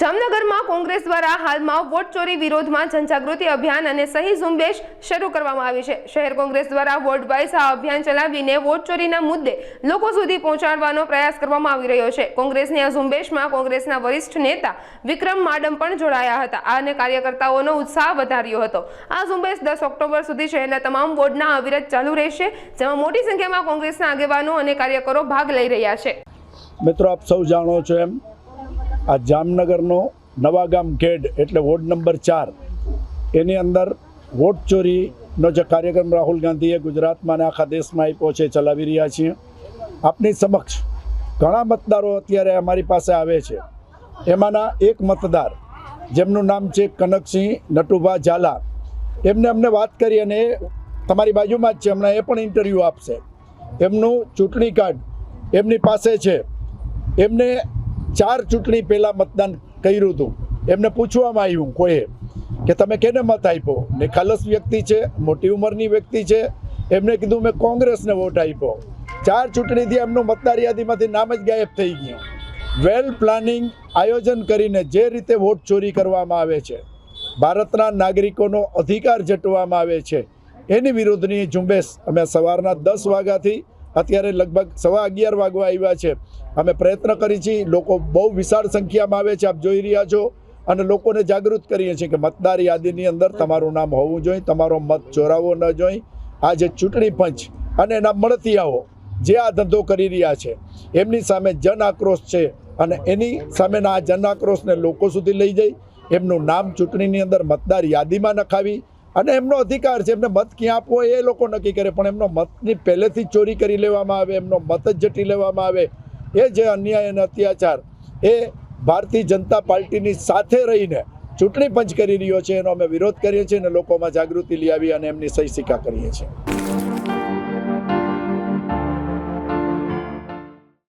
જામનગરમાં કોંગ્રેસ દ્વારા હાલમાં વોટ ચોરી વિરોધમાં જનજાગૃતિ અભિયાન અને સહી ઝુંબેશ શરૂ કરવામાં આવી છે. શહેર કોંગ્રેસ દ્વારા વોટ વાઇઝ આ અભિયાન ચલાવીને વોટ ચોરીના મુદ્દે લોકો સુધી પહોંચાડવાનો પ્રયાસ કરવામાં આવી રહ્યો છે. કોંગ્રેસની આ ઝુંબેશમાં કોંગ્રેસના વરિષ્ઠ નેતા વિક્રમ માડમ પણ જોડાયા હતા અને કાર્યકર્તાઓનો ઉત્સાહ વધાર્યો હતો. આ ઝુંબેશ દસ ઓક્ટોબર સુધી શહેરના તમામ વોર્ડના અવિરત ચાલુ રહેશે, જેમાં મોટી સંખ્યામાં કોંગ્રેસના આગેવાનો અને કાર્યકરો ભાગ લઈ રહ્યા છે. મિત્રો, આપ સૌ જાણો છો એમ આ જામનગરનો નવાગામ ગેડ એટલે વોર્ડ નંબર ચાર. એની અંદર વોટ ચોરીનો જે કાર્યક્રમ રાહુલ ગાંધીએ ગુજરાતમાં અને આખા દેશમાં આપ્યો છે, ચલાવી રહ્યા છીએ. આપની સમક્ષ ઘણા મતદારો અત્યારે અમારી પાસે આવે છે. એમાંના એક મતદાર, જેમનું નામ છે કનકસિંહ નટુભા ઝાલા. એમને અમને વાત કરી અને તમારી બાજુમાં જ છે, હમણાં એ પણ ઇન્ટરવ્યૂ આપશે. એમનું ચૂંટણી કાર્ડ એમની પાસે છે. એમને ચાર ચૂંટણી પહેલાં મતદાન કર્યું હતું. એમને પૂછવામાં આવ્યું કોઈએ કે તમે કેને મત આપ્યો? ને ખાલસ વ્યક્તિ છે, મોટી ઉંમરની વ્યક્તિ છે. એમને કીધું, મેં કોંગ્રેસને વોટ આપ્યો. ચાર ચૂંટણીથી એમનું મતદાર યાદીમાંથી નામ જ ગાયબ થઈ ગયું. વેલ પ્લાનિંગ આયોજન કરીને જે રીતે વોટ ચોરી કરવામાં આવે છે, ભારતના નાગરિકોનો અધિકાર જટવામાં આવે છે, એની વિરુદ્ધની ઝુંબેશ અમે સવારના દસ વાગ્યાથી અત્યારે લગભગ સવા અગિયાર વાગવા આવ્યા છે. અમે પ્રયત્ન કરી છીએ, લોકો બહુ વિશાળ સંખ્યામાં આવે છે, આપ જોઈ રહ્યા છો. અને લોકોને જાગૃત કરીએ છીએ કે મતદાર યાદીની અંદર તમારું નામ હોવું જોઈએ, તમારો મત ચોરાવો ન જોઈએ. આ જે ચૂંટણી પંચ અને એના મળતિયાઓ જે આ ધંધો કરી રહ્યા છે, એમની સામે જન આક્રોશ છે અને એની સામેના આ જન આક્રોશને લોકો સુધી લઈ જઈ. એમનું નામ ચૂંટણીની અંદર મતદાર યાદીમાં નખાવી અને એમનો અધિકાર છે, એમને મત ક્યાં આપવો એ લોકો નક્કી કરે, પણ એમનો મતની પહેલેથી ચોરી કરી લેવામાં આવે, એમનો મત જ જટી લેવામાં આવે, એ જે અન્યાય અને અત્યાચાર, એ ભારતીય જનતા પાર્ટીની સાથે રહીને ચૂંટણી પંચ કરી રહ્યો છે, એનો અમે વિરોધ કરીએ છીએ અને લોકોમાં જાગૃતિ લઈ આવી અને એમની સહી સિક્કા કરીએ છીએ.